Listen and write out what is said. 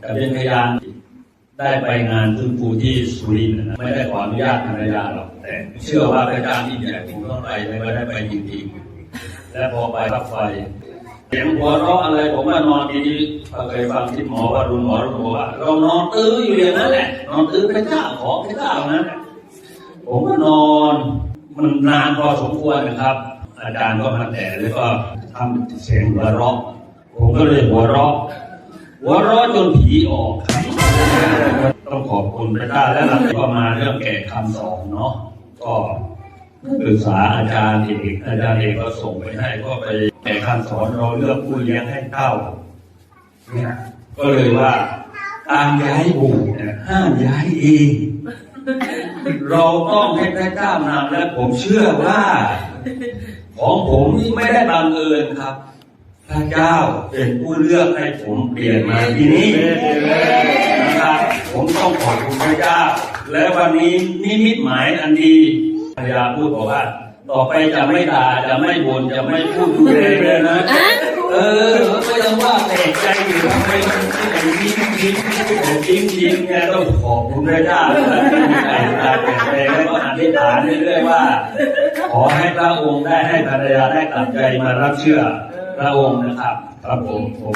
แต่เป็นพยานได้ไปงานฟื้นฟูที่สุรินทร์นะไม่ได้ขออนุญาตภรรยาหรอกแต่เชื่อว่าพระเจ้าที่ใหญ่ผมต้องไปไม่ได้ไปจริงๆและพอไปรับไฟเสียงหัวเราะอะไรผมว่านอนดีๆเคยฟังที่หมอว่ารุนหมอรุนบอกว่าเรานอนตื้ออยู่อย่างนั้นแหละ นอนตื้อพระเจ้าขอพระเจ้านั้นะผมก็นอนมันนานพอสมควรนะครับ อาจารย์ก็มาแต่แล้วก็ทำเสียงหัวเราะผมก็เลยหัวเราะ หัวเราะจนผีออกครับต้องขอบคุณพระเจ้าแล้วหลังก็มาเรื่องแก่คำสอนเนาะก็ปรึกษาอาจารย์เอกอาจารย์เอกก็ส่งไปให้ก็ไปแก่คำสอนเราเลือกผู้เลี้ยงให้เต้าเนี่ยก็เลยว่าการย้ายบุตรห้ามย้ายเองเราต้องให้พระเจ้านำและผมเชื่อว่า ของผมนี่ไม่ได้บังเอิญครับ พระเจ้าเป็นผู้เลือกให้ผมเปลี่ยนมาที่นี่นะครับผมต้องขอบคุณพระเจ้า และวันนี้นิมิตหมายอันดีภรรยาพูดบอกว่า ต่อไปจะไม่ด่าจะไม่บ่นจะไม่พูดเลยเลยนะเออก็ยังว่าแปลกใจอยู่ทำไมมันอย่างนี้จริงจริงจริงเนี่ยต้องขอบคุณพระเจ้าและที่มีใจตาเปลี่ยนแปลงแล้วก็อธิษฐานเรื่อยๆว่า ขอให้พระองค์ได้ให้ภรรยาได้กลับใจมารับเชื่อ พระองค์นะครับ ครับผมผม